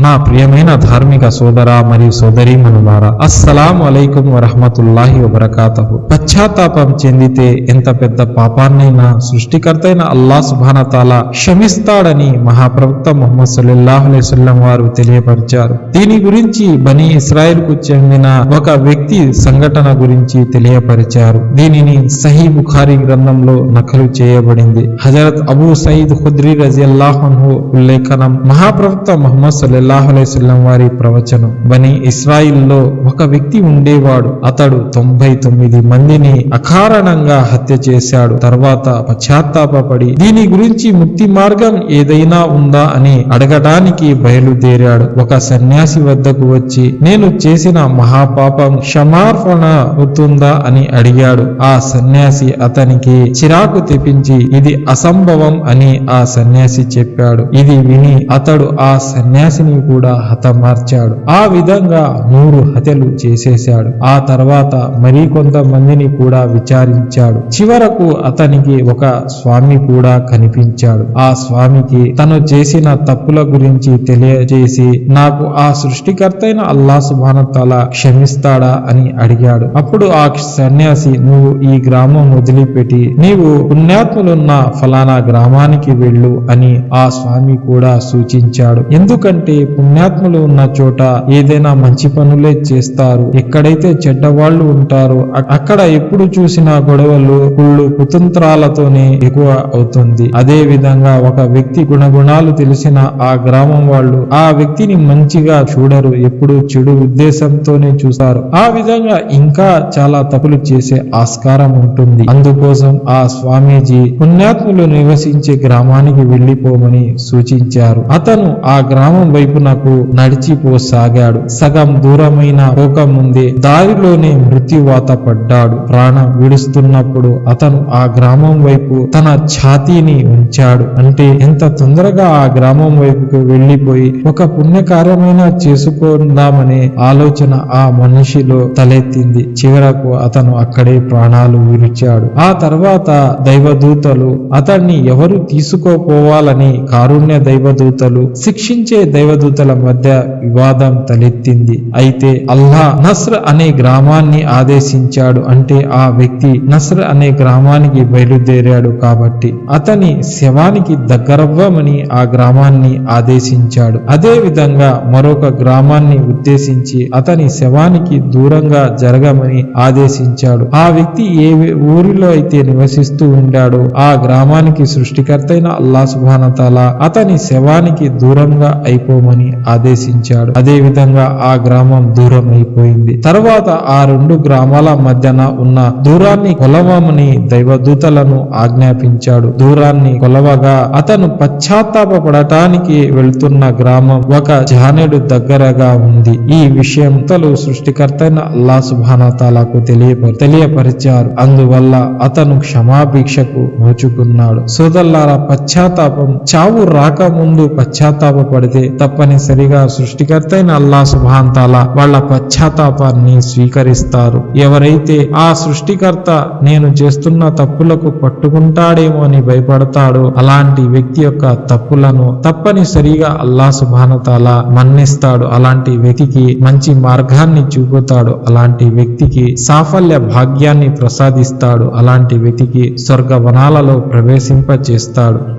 నా ప్రియమైన ధార్మిక సోదర మరియు సోదరీమణులారా అస్సలాం అలైకుం వరహమతుల్లాహి వబరకాతహు. పశ్చాత్తాపం చెందితే ఎంత పెద్ద పాపాన్నైనా సృష్టికర్తైన అల్లా సుభానతాల క్షమిస్తాడని మహాప్రవక్త ముహమ్మద్ సల్లాహులేసల్లం వారు తెలియపరిచారు. దీని గురించి బనీ ఇస్రాయిల్కు చెందిన ఒక వ్యక్తి సంఘటన గురించి తెలియపరిచారు. దీనిని సహీ బుఖారి గ్రంథంలో నకలు చేయబడింది. హజరత్ అబూ సయీద్ ఖుద్రీ రజియల్లాహు ఉల్లేఖనం. మహాప్రవక్త ముహమ్మద్ అలైహి వారి ప్రవచనం. బని ఇస్రాయిల్లో ఒక వ్యక్తి ఉండేవాడు. అతడు తొంభై తొమ్మిది మందిని అకారణంగా హత్య చేశాడు. తర్వాత పశ్చాత్తాపడి దీని గురించి ముక్తి మార్గం ఏదైనా ఉందా? అని అడగడానికి బయలుదేరాడు. ఒక సన్యాసి వద్దకు వచ్చి నేను చేసిన మహాపాపం క్షమార్పణ అవుతుందా? అని అడిగాడు. ఆ సన్యాసి అతనికి చిరాకు తెప్పించి ఇది అసంభవం అని ఆ సన్యాసి చెప్పాడు. ఇది విని అతడు ఆ సన్యాసిని కూడా హతమార్చాడు. ఆ విధంగా నూరు హత్యలు చేసేశాడు. ఆ తర్వాత మరి కొంతమందిని కూడా విచారించాడు. చివరకు అతనికి ఒక స్వామి కూడా కనిపించాడు. ఆ స్వామికి తను చేసిన తప్పుల గురించి తెలియజేసి నాకు ఆ సృష్టికర్తైన అల్లా సుభానతల క్షమిస్తాడా అని అడిగాడు. అప్పుడు ఆ సన్యాసి నువ్వు ఈ గ్రామం వదిలిపెట్టి నీవు పుణ్యాత్ములున్న ఫలానా గ్రామానికి వెళ్ళు అని ఆ స్వామి కూడా సూచించాడు. ఎందుకంటే పుణ్యాత్ములు ఉన్న చోట ఏదైనా మంచి పనులే చేస్తారు. ఎక్కడైతే చెడ్డవాళ్ళు ఉంటారో అక్కడ ఎప్పుడు చూసినా గొడవలు కుళ్ళు కుతంత్రాలతోనే ఎక్కువ అవుతుంది. అదే విధంగా ఒక వ్యక్తి గుణగుణాలు తెలిసిన ఆ గ్రామం వాళ్ళు ఆ వ్యక్తిని మంచిగా చూడరు ఎప్పుడు చెడు ఉద్దేశంతోనే చూస్తారు. ఆ విధంగా ఇంకా చాలా తప్పులు చేసే ఆస్కారం ఉంటుంది. అందుకోసం ఆ స్వామీజీ పుణ్యాత్ములు నివసించే గ్రామానికి వెళ్ళిపోమని సూచించారు. అతను ఆ గ్రామం వైపు వైపునకు నడిచిపోసాగాడు సగం దూరమైన పోకముందే దారిలోనే మృత్యువాత పడ్డాడు. ప్రాణం విడుస్తున్నప్పుడు అతను ఆ గ్రామం వైపు తన ఛాతీని ఉంచాడు. అంటే ఎంత తొందరగా ఆ గ్రామం వైపుకు వెళ్ళిపోయి ఒక పుణ్యకార్యమైన చేసుకుందామనే ఆలోచన ఆ మనిషిలో తలెత్తింది. చివరకు అతను అక్కడే ప్రాణాలు విడిచాడు. ఆ తర్వాత దైవదూతలు అతన్ని ఎవరు తీసుకోపోవాలని కారుణ్య దైవదూతలు శిక్షించే దైవదూత దేవదూతల మధ్య వివాదం తలెత్తింది. అయితే అల్లా నస్ర్ అనే గ్రామాన్ని ఆదేశించాడు అంటే ఆ వ్యక్తి నస్ర్ అనే గ్రామానికి బయలుదేరాడు కాబట్టి అతని శవానికి దగ్గరవ్వమని ఆ గ్రామాన్ని ఆదేశించాడు. అదే విధంగా మరొక గ్రామాన్ని ఉద్దేశించి అతని శవానికి దూరంగా జరగమని ఆదేశించాడు. ఆ వ్యక్తి ఏ ఊరిలో అయితే నివసిస్తూ ఉండాడో ఆ గ్రామానికి సృష్టికర్తైన అల్లా సుభానతాల అతని శవానికి దూరంగా అయిపోమని ఆదేశించాడు. అదే విధంగా ఆ గ్రామం దూరం అయిపోయింది తర్వాత ఆ రెండు గ్రామాల మధ్యన ఉన్న దూరాన్ని కొలవమని దైవదూతలను ఆజ్ఞాపించాడు. దూరాన్ని కొలవగా అతను పశ్చాత్తాపడటానికి వెళ్తున్న గ్రామం ఒక జానెడు దగ్గరగా ఉంది. ఈ విషయం తలు సృష్టికర్తైన అల్లా సుభానతాలకు తెలియపరి తెలియపరిచారు. అందువల్ల అతను క్షమాభిక్షకు నోచుకున్నాడు. సోదల్లారా పశ్చాత్తాపం చావు రాకముందు పశ్చాత్తాప పడితే తప్ప తప్పనిసరిగా సృష్టికర్తైన అల్లా సుబాంతాల వాళ్ళ పశ్చాత్తాపాన్ని స్వీకరిస్తారు. ఎవరైతే ఆ సృష్టికర్త నేను చేస్తున్న తప్పులకు పట్టుకుంటాడేమో అని భయపడతాడో అలాంటి వ్యక్తి యొక్క తప్పులను తప్పనిసరిగా అల్లా సుబానతాల మన్నిస్తాడు. అలాంటి వ్యక్తికి మంచి మార్గాన్ని చూపుతాడు. అలాంటి వ్యక్తికి సాఫల్య భాగ్యాన్ని ప్రసాదిస్తాడు. అలాంటి వ్యక్తికి స్వర్గ వనాలలో ప్రవేశింప చేస్తాడు